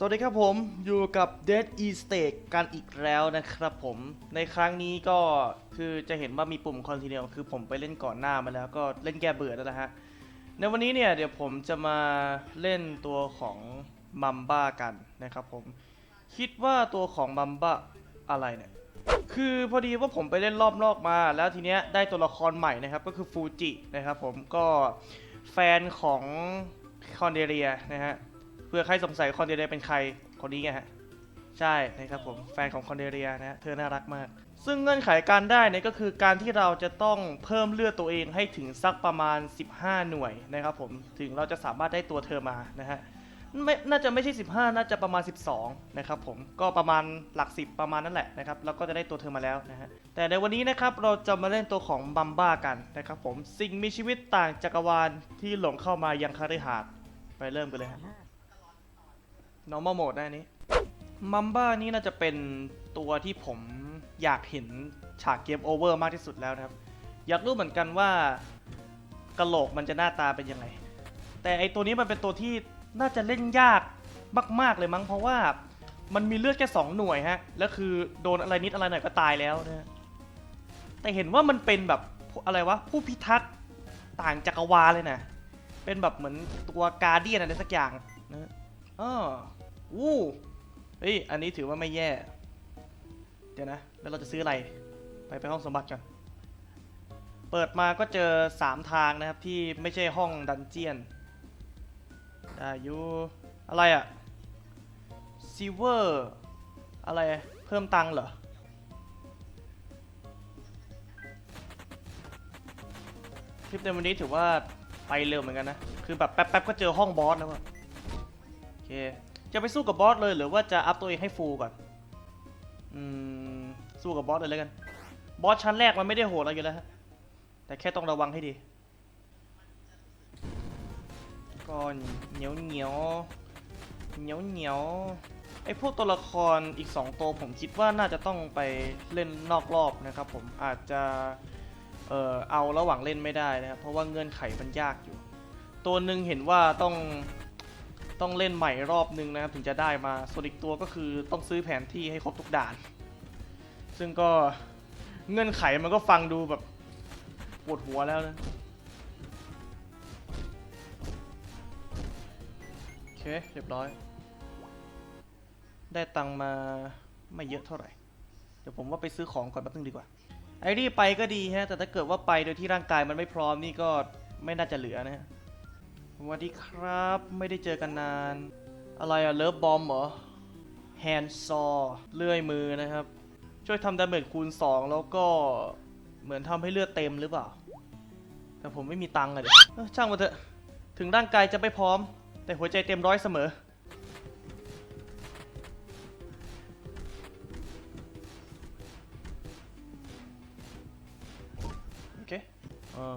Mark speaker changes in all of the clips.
Speaker 1: สวัสดีครับผมอยู่กับ Dead e s t a k e กันอีกแล้วนะครับผมในครั้งนี้ก็คือจะเห็นว่ามีปุ่ม Continue คือผมไปเล่นก่อนหน้ามาแล้วก็เล่นแก้เบื่อแล้วนะฮะ ในวันนี้เนี่ยเดี๋ยวผมจะมาเล่นตัวของมัมบ้ากันนะครับผม คิดว่าตัวของมัมบ้าอะไรเนี่ย คือพอดีว่าผมไปเล่นรอบนอกมา แล้วทีเนี้ยได้ตัวละครใหม่นะครับก็คือฟูจินะครับผมก็แฟนของคอนเดเรียนะฮะ เพื่อใครสงสัยคอนเดเรียเป็นใครคนนี้ไงฮะใช่นะครับผมแฟนของคอนเดเรียนะฮะเธอน่ารักมาก ซึ่งเงื่อนไขการได้เนี่ยก็คือการที่เราจะต้องเพิ่มเลือดตัวเองให้ถึงสักประมาณ 15 หน่วยนะครับผมถึงเราจะสามารถได้ตัวเธอมานะฮะไม่น่าจะไม่ใช่ 15 น่าจะประมาณ 12 นะครับผม ก็ประมาณหลัก 10 ประมาณนั่นแหละนะครับ แล้วก็จะได้ตัวเธอมาแล้วนะฮะ แต่ในวันนี้นะครับ เราจะมาเล่นตัวของบัมบ้ากันนะครับผม สิ่งมีชีวิตต่างจักรวาลที่หลงเข้ามายังคฤหาสน์ไปเริ่มกันเลยฮะ normal mode ได้นี้มัมบ้านี่น่าจะเป็นตัวที่ผมอยากเห็นฉากเกมโอเวอร์มากที่สุดแล้วครับ อยากรู้เหมือนกันว่ากะโหลกมันจะหน้าตาเป็นยังไง แต่ไอตัวนี้มันเป็นตัวที่น่าจะเล่นยากมาก ๆ เลยมั้งเพราะว่ามันมีเลือดแค่สองหน่วยฮะ แล้วคือโดนอะไรนิดอะไรหน่อยก็ตายแล้วนะแต่เห็นว่ามันเป็นแบบอะไรวะ ผู้พิทักษ์ต่างจักรวาลเลยนะ เป็นแบบเหมือนตัวการเดียนอะไรสักอย่างนะ อ้ออู้เฮ้ย อันนี้ถือว่าไม่แย่ เดี๋ยวนะ แล้วเราจะซื้ออะไร ไปไปห้องสมบัติกัน เปิดมาก็เจอ 3 ทางนะครับที่ไม่ใช่ห้องดันเจียนได้อยู่อะไรอะซิเวอร์อะไร เพิ่มตังเหรอ คลิปในวันนี้ถือว่าไปเร็วเหมือนกันนะ คือแบบแป๊บๆก็เจอห้องบอสแล้วอะ เค จะไปสู้กับบอสเลยหรือว่าจะอัพตัวเองให้ฟูลก่อน อืม สู้กับบอสเลยแล้วกัน บอสชั้นแรกมันไม่ได้โหดอะไรอยู่แล้วฮะ แต่แค่ต้องระวังให้ดีก็เหนียวเหนียวเหนียวเหนียวไอพวกตัวละครอีก 2 ตัวผมคิดว่าน่าจะต้องไปเล่นนอกรอบนะครับผมอาจจะเออเอาระหว่างเล่นไม่ได้นะครับเพราะว่าเงื่อนไขมันยากอยู่ ตัวหนึ่งเห็นว่าต้อง ต้องเล่นใหม่รอบนึงนะครับถึงจะได้มาส่วนอีกตัวก็คือต้องซื้อแผนที่ให้ครบทุกด่าน ซึ่งก็เงื่อนไขมันก็ฟังดูแบบปวดหัวแล้วนะโอเคเรียบร้อย ได้ตังมาไม่เยอะเท่าไหร่ เดี๋ยวผมว่าไปซื้อของก่อนแป๊บนึงดีกว่า ไอ้นี่ไปก็ดีฮะแต่ถ้าเกิดว่าไปโดยที่ร่างกายมันไม่พร้อมนี่ก็ไม่น่าจะเหลือนะฮะ สวัสดีครับไม่ได้เจอกันนาน อะไรอะเลิฟบอมเหรอแฮนด์ซอเลื่อยมือนะครับ ช่วยทำดาเมจคูณ 2 แล้วก็เหมือนทำให้เลือดเต็มหรือเปล่า แต่ผมไม่มีตังค์อะเดี๋ยวช่างมาเถอะ ถึงร่างกายจะไม่พร้อม แต่หัวใจเต็มร้อยเสมอ โอเคเออ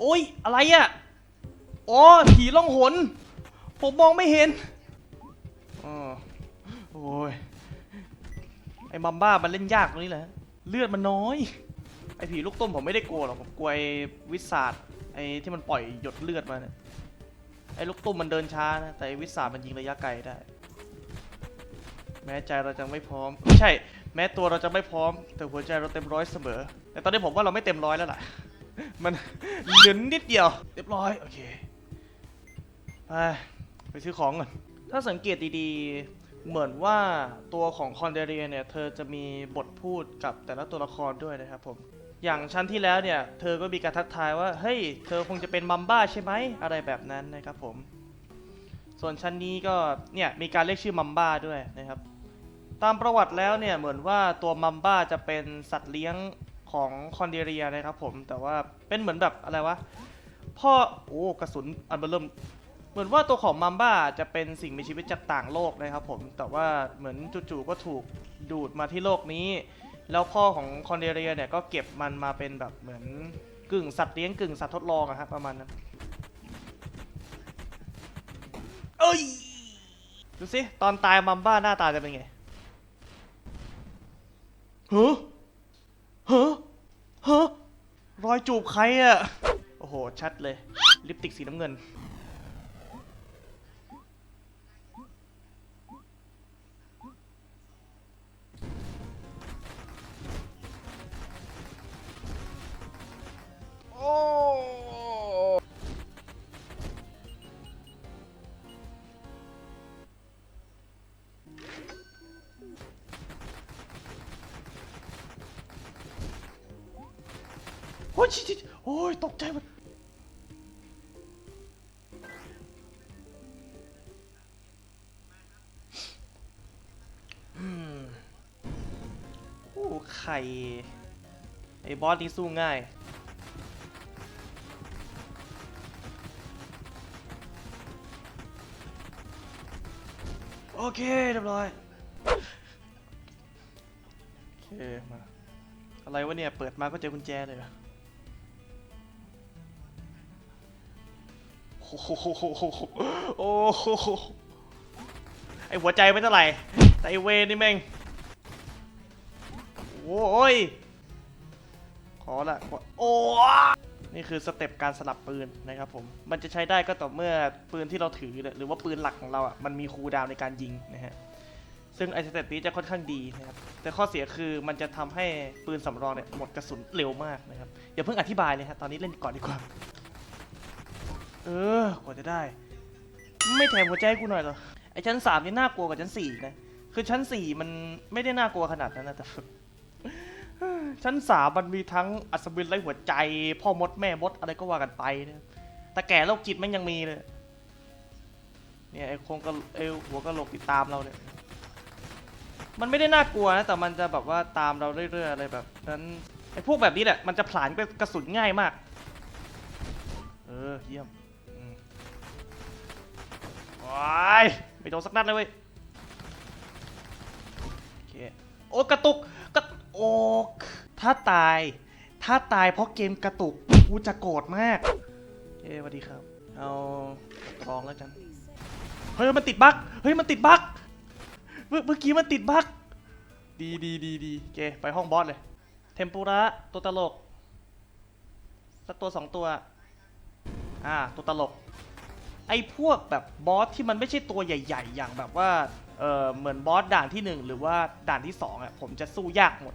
Speaker 1: โอ้ย อะไรอะ่ะ อ๋อผีล่องหน ผมมองไม่เห็นอ๋อโอ้ย ไอ้มัมบ้ามันเล่นยากตรงนี้แหละ เลือดมันน้อย ไอ้ผีลูกต้มผมไม่ได้กลัวหรอก ผมกลัวไอ้วิสาดไอ้ที่มันปล่อยหยดเลือดมาเนี่ยไอ้ลูกตุ้มมันเดินช้านะ แต่ไอ้วิสามันยิงระยะไกลได้ แม้ใจเราจะไม่พร้อม ไม่ใช่ แม้ตัวเราจะไม่พร้อม แต่หัวใจเราเต็มร้อยเสมอ แต่ตอนนี้ผมว่าเราไม่เต็มร้อยแล้วล่ะ มันเหลือนิดเดียว เรียบร้อย โอเค ไปไปซื้อของก่อน ถ้าสังเกตดีๆ เหมือนว่าตัวของคอนเดเรียเนี่ย เธอจะมีบทพูดกับแต่ละตัวละครด้วยนะครับผม อย่างชั้นที่แล้วเนี่ย เธอก็มีการทักทายว่า เฮ้ย เธอคงจะเป็นมัมบ้าใช่ไหม อะไรแบบนั้นนะครับผม ส่วนชั้นนี้ก็ เนี่ย มีการเรียกชื่อมัมบ้าด้วยนะครับ ตามประวัติแล้วเนี่ย เหมือนว่าตัวมัมบ้าจะเป็นสัตว์เลี้ยงของคอนเดเรียนะครับผม แต่ว่าเป็นเหมือนแบบอะไรวะ พ่อ โอ้ กระสุนอันเบิ่ม เหมือนว่าตัวของมัมบ้าจะเป็นสิ่งมีชีวิตจากต่างโลกนะครับผม แต่ว่าเหมือนจู่ๆก็ถูกดูดมาที่โลกนี้ แล้วพ่อของคอนเดเรียเนี่ยก็เก็บมันมาเป็นแบบเหมือนกึ่งสัตว์เลี้ยงกึ่งสัตว์ทดลองอะฮะประมาณนั้น เอ้ย ดูสิ ตอนตายมัมบ้าหน้าตาจะเป็นไงเฮะฮะฮะรอยจูบใครอะโอ้โห ชัดเลย ลิปติกสีน้ำเงิน โอ้ยชิชิโอ้ยตกใจหมดอืมโอ้ไข่ไอ้บอสนี่สู้ง่ายโอเคเรียบร้อย โอเค มา อะไรวะเนี่ย เปิดมาก็เจอกุญแจเลย โอ้โหโอ้โหไอหัวใจไม่เท่าไหร่ แต่ไอเวนี่แม่งโอ้ย ขอละโอ้นี่คือสเต็ปการสลับปืนนะครับผม มันจะใช้ได้ก็ต่อเมื่อปืนที่เราถือ หรือว่าปืนหลักของเราอะ มันมีคูลดาวในการยิงนะฮะ ซึ่งไอสเต็ปนี้จะค่อนข้างดีนะครับ แต่ข้อเสียคือมันจะทำให้ปืนสำรองเนี่ยหมดกระสุนเร็วมากนะครับ อย่าเพิ่งอธิบายเลยฮะ ตอนนี้เล่นก่อนดีกว่า เออกว่าจะได้ ไม่แถมหัวใจกูหน่อยเหรอไอชั้นสามนี่น่ากลัวกว่าชั้นสี่นะคือชั้นสี่มันไม่ได้น่ากลัวขนาดนั้นนะแต่ชั้นสามมันมีทั้งอัศวินไร้หัวใจ พ่อมดแม่มดอะไรก็ว่ากันไปนะแต่แก่โรคจิตมันยังมีเลย เนี่ยไอโครงกระไอหัวกระโหลกติดตามเราเนี่ยมันไม่ได้น่ากลัวนะแต่มันจะแบบว่าตามเราเรื่อยๆอะไรแบบนั้นไอ้พวกแบบนี้แหละมันจะผลาญกระสุนง่ายมาก เออเยี่ยม ว้ยไม่โดนสักนัดเลยเว้ยโอเคโอ้กระตุกกระโอ้ถ้าตาย ถ้าตายเพราะเกมกระตุกกูจะโกรธมากเอ้สวัสดีครับ เอาลองแล้วกัน เฮ้ยมันติดบั๊กเฮ้ยมันติดบั๊กเมื่อเมื่อกี้มันติดบั๊กดีดีดีดีเคไปห้องบอสเลย เทมปุระตัวตลก สักตัวสองตัว อ่า ตัวตลก ไอ้พวกแบบบอสที่มันไม่ใช่ตัวใหญ่ ๆ อย่างแบบว่าเออเหมือนบอสด่านที่หนึ่งหรือว่าด่านที่สองอะผมจะสู้ยากหมด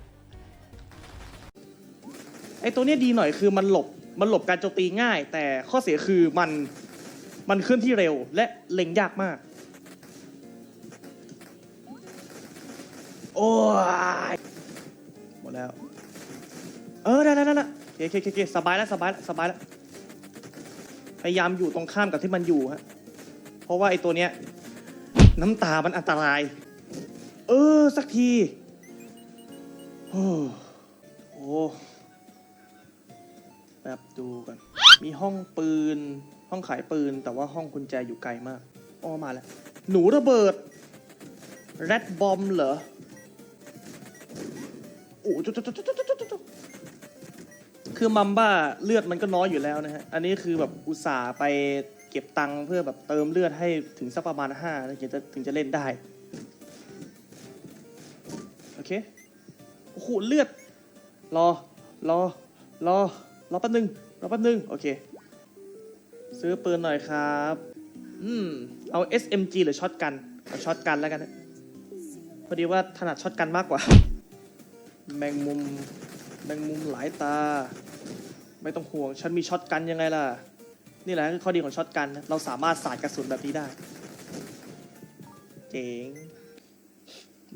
Speaker 1: ไอ้ตัวเนี้ยดีหน่อยคือมันหลบมันหลบการโจมตีง่าย แต่ข้อเสียคือมันมันเคลื่อนที่เร็วและเล็งยากมาก โอ้ยหมดแล้ว เออได้ได้ได้ได้โอเคโอเคโอเคสบายแล้วสบายแล้วสบายแล้ว พยายามอยู่ตรงข้ามกับที่มันอยู่ฮะเพราะว่าไอ้ตัวเนี้ย น้ำตามันอันตราย เออ สักที โอ้โหแบบดูกัน มีห้องปืน ห้องขายปืน แต่ว่าห้องกุญแจอยู่ไกลมากอ้อมาแล้ว หนูระเบิด แรดบอมเหรอ โอ้จุ๊จุ๊จุ๊จุ๊จุ๊จุ๊จุ๊ คือมัมบ้าเลือดมันก็น้อยอยู่แล้วนะฮะ อันนี้คือแบบอุตส่าห์ไปเก็บตังค์เพื่อแบบเติมเลือดให้ถึงสักประมาณห้าถึงจะถึงจะเล่นได้ โอเค โอ้โหเลือด รอ รอ รอ รอแป๊บนึง รอแป๊บนึง โอเค ซื้อปืนหน่อยครับ อืม เอา SMG หรือช็อตกันเอาช็อตกันแล้วกัน พอดีว่าถนัดช็อตกันมากกว่า แมงมุม แมงมุมหลายตา ไม่ต้องห่วง ฉันมีช็อตกันยังไงล่ะ นี่แหละคือข้อดีของช็อตกัน เราสามารถสาดกระสุนแบบนี้ได้ เจ๋ง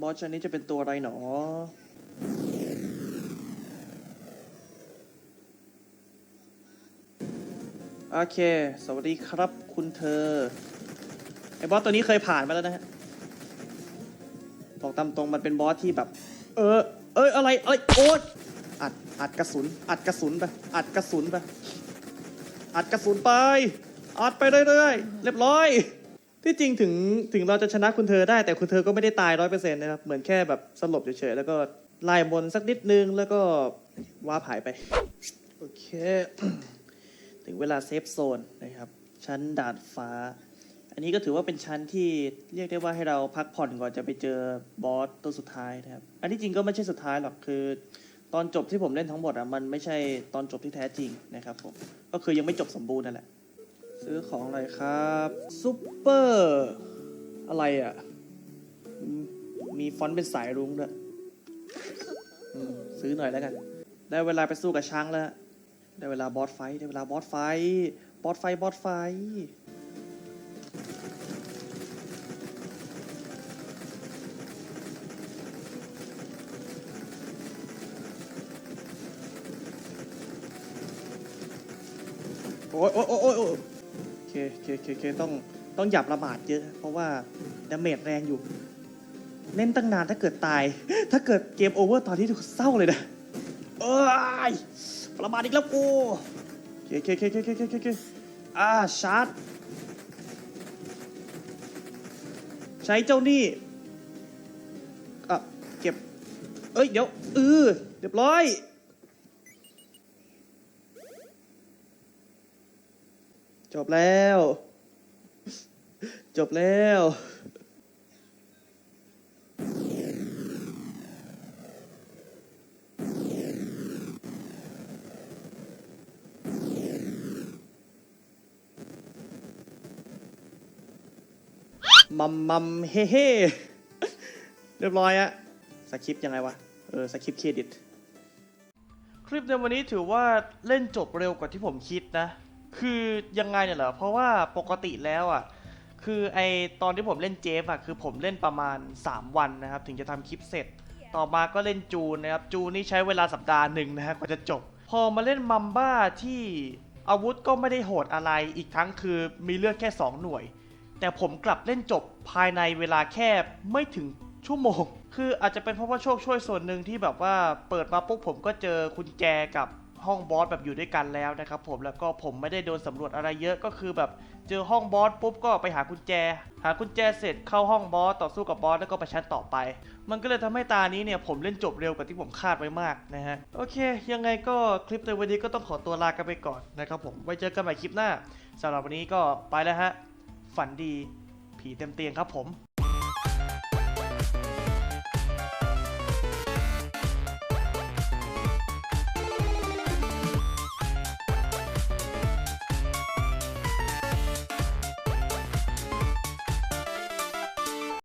Speaker 1: บอสชันนี้จะเป็นตัวอะไรหนอ โอเค สวัสดีครับคุณเธอ ไอ้บอสตัวนี้เคยผ่านมาแล้วนะฮะบอกตามตรงมันเป็นบอสที่แบบ เออ เอ้ยอะไร เอ้ยโอ๊ย อัดกระสุน อัดกระสุนไป อัดกระสุนไป อัดกระสุนไป อัดไปเรื่อยๆ เรียบร้อย ที่จริงถึงถึงเราจะชนะคุณเธอได้แต่คุณเธอก็ไม่ได้ตายร้อยเปอร์เซ็นต์นะครับ เหมือนแค่แบบสลบเฉยๆ แล้วก็ไล่บนสักนิดนึงแล้วก็ว่าผายไป โอเค ถึงเวลาเซฟโซนนะครับ ชั้นดาดฟ้า อันนี้ก็ถือว่าเป็นชั้นที่เรียกได้ว่าให้เราพักผ่อนก่อนจะไปเจอบอสตัวสุดท้ายนะครับ อันที่จริงก็ไม่ใช่สุดท้ายหรอกคือ ตอนจบที่ผมเล่นทั้งหมดอะมันไม่ใช่ตอนจบที่แท้จริงนะครับผมก็คือยังไม่จบสมบูรณ์นั่นแหละซื้อของอะไรครับซุปเปอร์อะไรอะ มีฟอนต์เป็นสายรุ้งด้วยซื้อหน่อยแล้วกัน ได้เวลาไปสู้กับช้างแล้ว ได้เวลาบอสไฟได้เวลาบอสไฟบอสไฟบอสไฟ อ้ยโอ้ยโอ้ยโอ้ยโอ้ยโอเคโอเคโอเคโอเคต้องต้องหยับระบาดเยอะ เพราะว่าดาเมจแรงอยู่ เล่นตั้งนานถ้าเกิดตาย ถ้าเกิดเกมโอเวอร์ตอนนี้ถูกเศร้าเลยนะเอ้ยประมาทอีกแล้วกูโอเคโอเคโอเคโอเคโอเคโอเคอ่าชาร์จใช้เจ้านี่อะเก็บ เอ้ย เดี๋ยวเออเรียบร้อย จบแล้ว จบแล้ว มัมมัมเฮ่เฮ่เรียบร้อยอะสคริปต์ยังไงวะ เออ สคริปต์เครดิต คลิปในวันนี้ถือว่าเล่นจบเร็วกว่าที่ผมคิดนะ คือยังไงเนี่ยเหรอ เพราะว่าปกติแล้วอะ คือไอตอนที่ผมเล่นเจฟอะ คือผมเล่นประมาณ 3 วันนะครับ ถึงจะทำคลิปเสร็จ ต่อมาก็เล่นจูนนะครับ จูนนี่ใช้เวลาสัปดาห์หนึ่งนะฮะกว่าจะจบ พอมาเล่นมัมบ้าที่อาวุธก็ไม่ได้โหดอะไร อีกทั้งคือมีเลือดแค่ 2 หน่วย แต่ผมกลับเล่นจบภายในเวลาแค่ไม่ถึงชั่วโมง คืออาจจะเป็นเพราะว่าโชคช่วยส่วนหนึ่งที่แบบว่าเปิดมาปุ๊บผมก็เจอคุณแจกับ ห้องบอสแบบอยู่ด้วยกันแล้วนะครับผมแล้วก็ผมไม่ได้โดนสำรวจอะไรเยอะก็คือแบบเจอห้องบอสปุ๊บก็ไปหากุญแจ หากุญแจเสร็จเข้าห้องบอสต่อสู้กับบอสแล้วก็ไปชั้นต่อไป มันก็เลยทำให้ตานี้เนี่ยผมเล่นจบเร็วกว่าที่ผมคาดไว้มากนะฮะโอเค ยังไงก็คลิปในวันนี้ก็ต้องขอตัวลากันไปก่อนนะครับผมไว้เจอกันใหม่คลิปหน้าสำหรับวันนี้ก็ไปแล้วฮะฝันดีผีเต็มเตียงครับผม